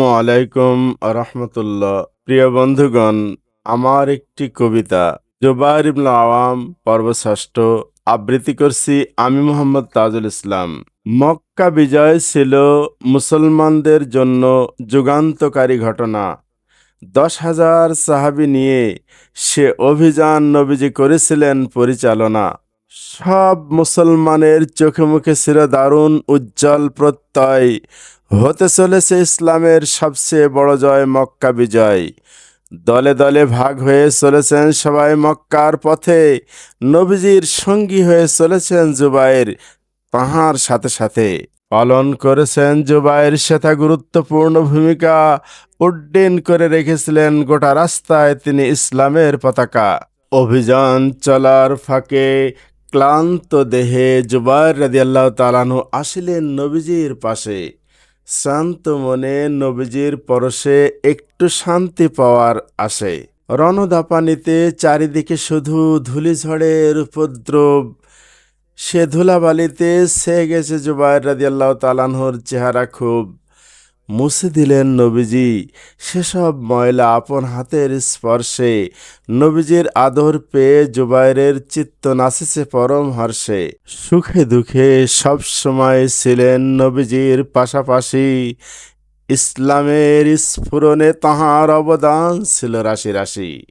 আলাইকুম রহমতুল্লাহ প্রিয় বন্ধুগণ, আমার একটি কবিতা, জুবাইর ইবনে আওয়াম, পর্ব ষষ্ঠ, আবৃত্তি করছি আমি মোহাম্মদ তাজুল ইসলাম। মক্কা বিজয় ছিল মুসলমানদের জন্য যুগান্তকারী ঘটনা। দশ হাজার সাহাবি নিয়ে সে অভিযান নবীজি করেছিলেন পরিচালনা। সব মুসলমানের চোখে মুখে ছিল দারুণ উজ্জ্বল প্রত্যয়। হতে চলেছে ইসলামের সবচেয়ে বড় জয় মক্কা বিজয়। দলে দলে ভাগ হয়ে চলেছেন সবাই মক্কার পথে। নবীজির সঙ্গী হয়ে চলেছেন জুবাইর তাহার সাথে সাথে। পালন করেছেন জুবাইর সেথা গুরুত্বপূর্ণ ভূমিকা। উড্ডীন করে রেখেছিলেন গোটা রাস্তায় তিনি ইসলামের পতাকা। অভিযান চলার ফাঁকে ক্লান্ত দেহে জুবাইর রাদিয়াল্লাহু তালানহু আসিলেন নবীজির পাশে। শান্ত মনে নবীজির পরশে একটু শান্তি পাওয়ার আসে। রণদাপানিতে চারিদিকে শুধু ধূলিঝড়ের উপদ্রব সে ধুলাবালিতে সে গেছে জুবাইর রাদিয়াল্লাহু তালানহর চেহারা খুব। মুছে দিলেন নবীজি। সেসব ময়লা আপন হাতের স্পর্শে নবীজির আদর পেয়ে জুবাইরের চিত্ত নাচেছে পরম হর্ষে। সুখে দুঃখে সব সময় ছিলেন নবীজির পাশাপাশি। ইসলামের স্ফুরণে তাহার অবদান ছিল রাশি রাশি।